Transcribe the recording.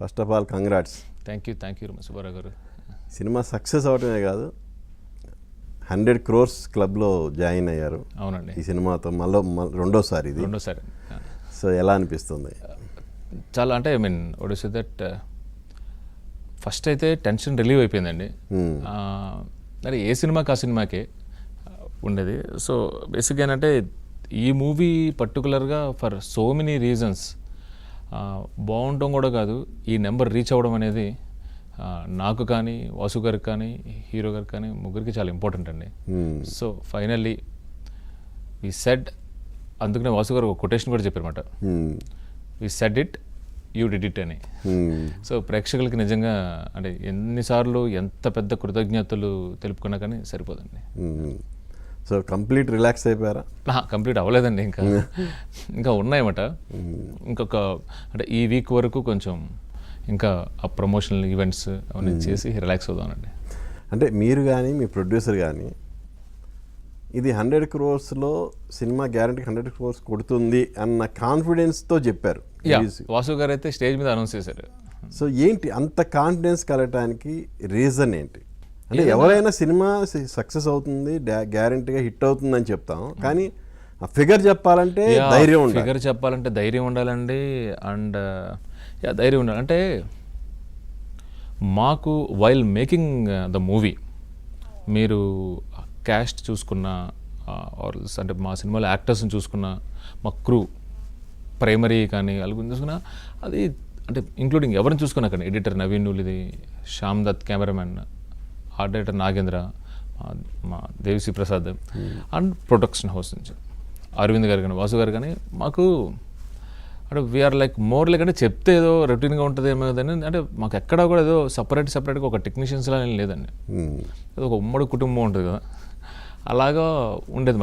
First of all congrats thank you thank you Subbarao garu cinema success అవటమే కాదు hundred crores క్లబ్లో join అయ్యారు. అవునండి. ఈ సినిమాతో మళ్ళీ రెండోసారి ఇది. రెండోసారి. సో ఎలా అనిపిస్తుంది? చాలా అంటే ఐ మీన్ ఒడిసి దట్ ఫస్ట్ అయితే టెన్షన్ రిలీవ్ అయిపోయిందండి. Hmm. మరి ఏ సినిమాకి ఆ సినిమాకే ఆ, ఉండేది. సో బేసిక్గా ఏంటంటే ఈ మూవీ పర్టికులర్గా ఫర్ సో మెనీ రీజన్స్ బాగుండటం కూడా కాదు ఈ నెంబర్ రీచ్ అవ్వడం అనేది నాకు కానీ వాసు గారికి కానీ హీరో గారికి కానీ ముగ్గురికి చాలా ఇంపార్టెంట్ అండి Hmm. సో ఫైనల్లీ ఈ సెడ్ అందుకనే వాసు గారు ఒక కొటేషన్ కూడా చెప్పారన్నమాట. We said it you did it అని Hmm. సో ప్రేక్షకులకి నిజంగా అంటే ఎన్నిసార్లు ఎంత పెద్ద కృతజ్ఞతలు తెలుపుకున్నా కానీ సరిపోదండి Hmm. సో కంప్లీట్ రిలాక్స్ అయిపోయారా? కంప్లీట్ అవ్వలేదండి ఇంకా. ఇంకా ఉన్నాయన్నమాట. ఇంకొక అంటే ఈ వీక్ వరకు కొంచెం ఇంకా ఆ ప్రమోషనల్ ఈవెంట్స్ అవన్నీ చేసి రిలాక్స్ అవుదామండి. అంటే మీరు కానీ మీ ప్రొడ్యూసర్ కానీ ఇది హండ్రెడ్ క్రోర్స్లో సినిమా గ్యారంటీ హండ్రెడ్ క్రోర్స్ కొడుతుంది అన్న కాన్ఫిడెన్స్తో చెప్పారు వాసు గారు అయితే స్టేజ్ మీద అనౌన్స్ చేశారు. సో ఏంటి అంత కాన్ఫిడెన్స్ కలగటానికి రీజన్ ఏంటి? అంటే ఎవరైనా సినిమా సక్సెస్ అవుతుంది గ్యారంటీగా హిట్ అవుతుందని చెప్తాం. కానీ ఆ ఫిగర్ చెప్పాలంటే ధైర్యం ఉండాలి. ఫిగర్ చెప్పాలంటే ధైర్యం ఉండాలండి. అండ్ యా ధైర్యం ఉండాలి. అంటే మాకు వైల్ మేకింగ్ ద మూవీ మీరు క్యాస్ట్ చూసుకున్న ఆర్ అంటే మా సినిమాలో యాక్టర్స్ని చూసుకున్న మా క్రూ ప్రైమరీ కానీ అలాగే చూసుకున్నా అది అంటే ఇంక్లూడింగ్ ఎవరిని చూసుకున్నా కానీ ఎడిటర్ నవీన్ ఇది Shyam Dutt cameraman art director Nagendra మా- Devi Sri Prasad and production house నుంచి. అరవింద్ గారు కానీ వాసు గారు కానీ మాకు అంటే వీఆర్ లైక్ మోర్ లైక్ అంటే చెప్తే ఏదో రొటీన్గా ఉంటుంది ఏమో కానీ అంటే మాకు ఎక్కడ కూడా ఏదో సపరేట్ సపరేట్గా ఒక టెక్నీషియన్స్ లా ఏం లేదండి. Hmm. ఏదో ఒక ఉమ్మడి కుటుంబం ఉంటుంది కదా. అలాగా ఉండేది